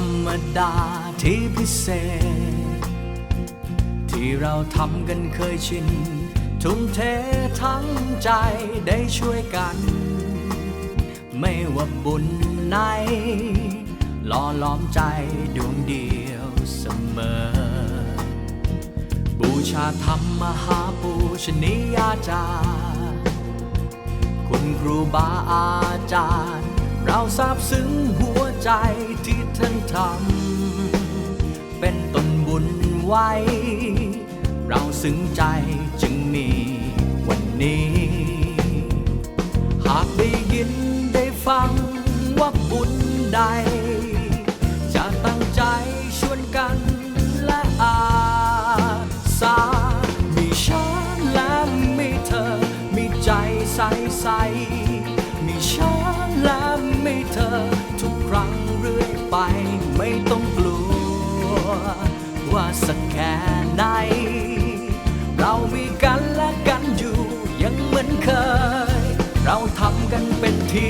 รรมดาที่พิเศษ ที่เราทำกันเคยชิน ทุ่มเททั้งใจได้ช่วยกัน ไม่ว่าบุญไหนล่อล้อมใจดวงเดียวเสมอ บูชาธรรมมหาปูชนียาจารย์คุณครูบาอาจารย์ เราซาบซึ้งหัว ใจที่ท่านทำเป็นต้นบุญไว้ เราซึ้งใจจึงมีวันนี้ หากได้ยินได้ฟังว่าบุญใด จะตั้งใจชวนกันและอาสามีฉันและมีเธอ มีใจใสใสมีฉัน สักแค่ไหน เรามีกันและกันอยู่ยังเหมือนเคย เราทำกันเป็นที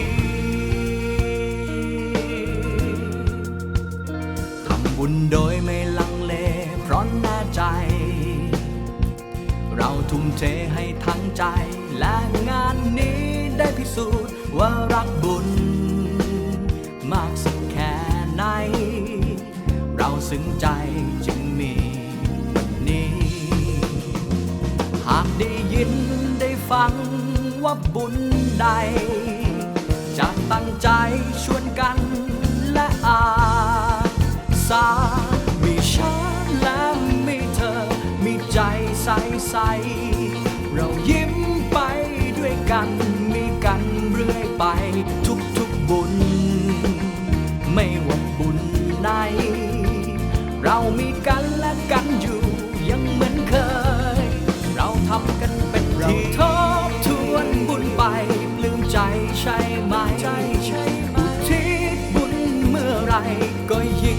ทำบุญโดยไม่ลังเลเพราะแน่ใจ เราทุ่มเทให้ทั้งใจและงานนี้ได้พิสูจน์ว่ารักบุญ มากสักแค่ไหน เราซึ้งใจจึง ยินได้ฟังว่าบุญใด จะตั้งใจชวนกันและอาสามีฉันและมีเธอ มีใจใสใสเรายิ้มไปด้วยกันมีกันเรื่อยไปทุกทุกๆบุญ ไม่ว่า ใช่ไ